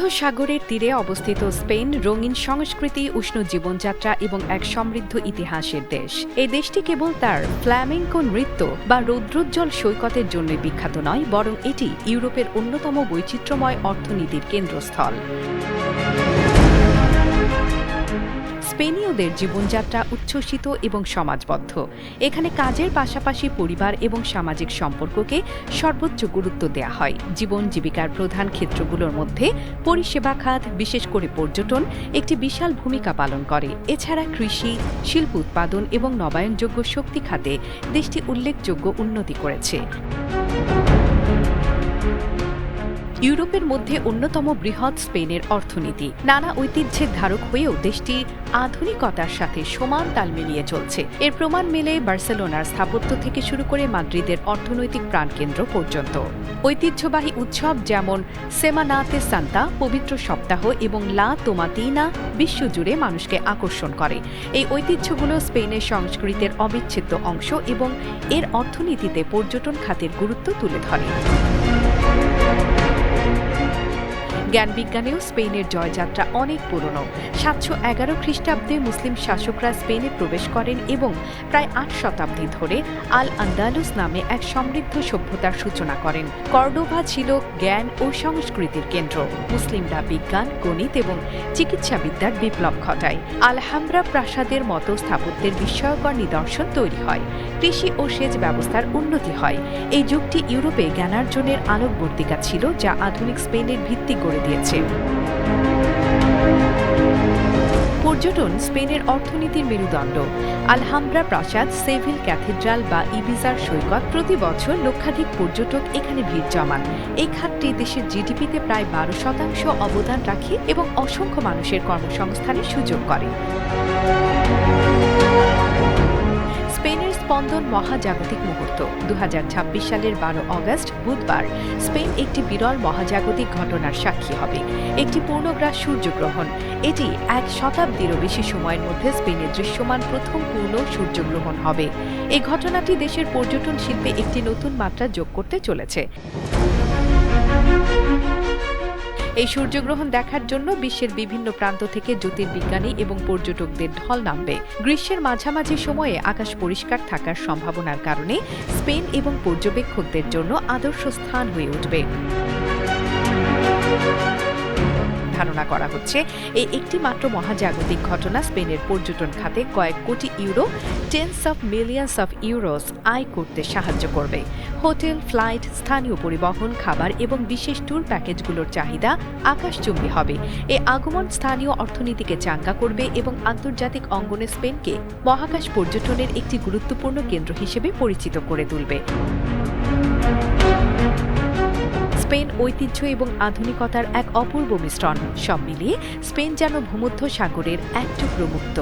ভূমধ্যসাগরের তীরে অবস্থিত স্পেন রঙিন সংস্কৃতি, উষ্ণ জীবনযাত্রা এবং এক সমৃদ্ধ ইতিহাসের দেশ। এই দেশটি কেবল তার ফ্ল্যামেঙ্কো নৃত্য বা রৌদ্রোজ্জ্বল সৈকতের জন্য বিখ্যাত নয়, বরং এটি ইউরোপের অন্যতম বৈচিত্র্যময় অর্থনীতির কেন্দ্রস্থল। স্পেনীয়দের জীবনযাত্রা উচ্ছ্বসিত এবং সমাজবদ্ধ। এখানে কাজের পাশাপাশি পরিবার এবং সামাজিক সম্পর্ককে সর্বোচ্চ গুরুত্ব দেওয়া হয়। জীবন জীবিকার প্রধান ক্ষেত্রগুলোর মধ্যে পরিষেবা খাত, বিশেষ করে পর্যটন, একটি বিশাল ভূমিকা পালন করে। এছাড়া কৃষি, শিল্প উৎপাদন এবং নবায়নযোগ্য শক্তি খাতে দেশটি উল্লেখযোগ্য উন্নতি করেছে। ইউরোপের মধ্যে অন্যতম বৃহৎ স্পেনের অর্থনীতি। নানা ঐতিহ্যের ধারক হয়েও দেশটি আধুনিকতার সাথে সমান তাল মিলিয়ে চলছে। এর প্রমাণ মেলে বার্সেলোনার স্থাপত্য থেকে শুরু করে মাদ্রিদের অর্থনৈতিক প্রাণকেন্দ্র পর্যন্ত। ঐতিহ্যবাহী উৎসব যেমন সেমানাতে সান্তা, পবিত্র সপ্তাহ এবং লা তোমাতিনা বিশ্বজুড়ে মানুষকে আকর্ষণ করে। এই ঐতিহ্যগুলো স্পেনের সংস্কৃতির অবিচ্ছেদ্য অংশ এবং এর অর্থনীতিতে পর্যটন খাতের গুরুত্ব তুলে ধরে। Música জ্ঞান বিজ্ঞানেও স্পেনের জয়যাত্রা অনেক পুরনো। সাতশো এগারো খ্রিস্টাব্দে মুসলিম শাসকরা স্পেনে প্রবেশ করেন এবং প্রায় আট শতাব্দী ধরে আল আন্দালুস নামে এক সমৃদ্ধ সভ্যতার সূচনা করেন। কর্ডোভা ছিল জ্ঞান ও সংস্কৃতির কেন্দ্র। মুসলিমরা বিজ্ঞান, গণিত এবং চিকিৎসাবিদ্যার বিপ্লব ঘটায়। আলহামরা প্রাসাদের মতো স্থাপত্যের বিস্ময়কর নিদর্শন তৈরি হয়। কৃষি ও সেচ ব্যবস্থার উন্নতি হয়। এই যুগটি ইউরোপে জ্ঞানার্জনের আলোকবর্তিকা ছিল যা আধুনিক স্পেনের ভিত্তি গড়ে দিয়েছে। পর্যটন স্পেনের অর্থনীতির মেরুদণ্ড। আলহামব্রা প্রাসাদ, সেভিল ক্যাথিড্রাল বা ইবিজার সৈকত প্রতি বছর লক্ষাধিক পর্যটক এখানে ভিড় জমান। এই খাতটি দেশের জিডিপিতে প্রায় বারো শতাংশ অবদান রাখে এবং অসংখ্য মানুষের কর্মসংস্থানের সুযোগ করে। স্পন্দন মহাজাগতিক মুহূর্ত। দু হাজার ছাব্বিশ সালের বারো অগস্ট, বুধবার, স্পেন একটি বিরল মহাজাগতিক ঘটনার সাক্ষী হবে। একটি পূর্ণগ্রাস সূর্যগ্রহণ। এটি এক শতাব্দীরও বেশি সময়ের মধ্যে স্পেনের দৃশ্যমান প্রথম পূর্ণ সূর্যগ্রহণ হবে। এই ঘটনাটি দেশের পর্যটন শিল্পে একটি নতুন মাত্রা যোগ করতে চলেছে। এই সূর্যগ্রহণ দেখার জন্য বিশ্বের বিভিন্ন প্রান্ত থেকে জ্যোতির্বিজ্ঞানী এবং পর্যটকদের ঢল নামবে। গ্রীষ্মের মাঝামাঝি সময়ে আকাশ পরিষ্কার থাকার সম্ভাবনার কারণে স্পেন এবং পর্যবেক্ষকদের জন্য আদর্শ স্থান হয়ে উঠবে। ধারণা করা হচ্ছে, এই একটি মাত্র মহাজাগতিক ঘটনা স্পেনের পর্যটন খাতে কয়েক কোটি euro tens of millions of euros আয় করতে সাহায্য করবে। হোটেল, ফ্লাইট, স্থানীয় পরিবহন, খাবার এবং বিশেষ ট্যুর প্যাকেজগুলোর চাহিদা আকাশচুম্বী হবে। এ আগমন স্থানীয় অর্থনীতিকে চাঙ্গা করবে এবং আন্তর্জাতিক অঙ্গনে স্পেনকে মহাকাশ পর্যটনের একটি গুরুত্বপূর্ণ কেন্দ্র হিসেবে পরিচিত করে তুলবে। স্পেন ঐতিহ্য এবং আধুনিকতার এক অপূর্ব মিশ্রণ। সব মিলিয়ে স্পেন যেন ভূমধ্য সাগরের এক টুকরো মুক্ত।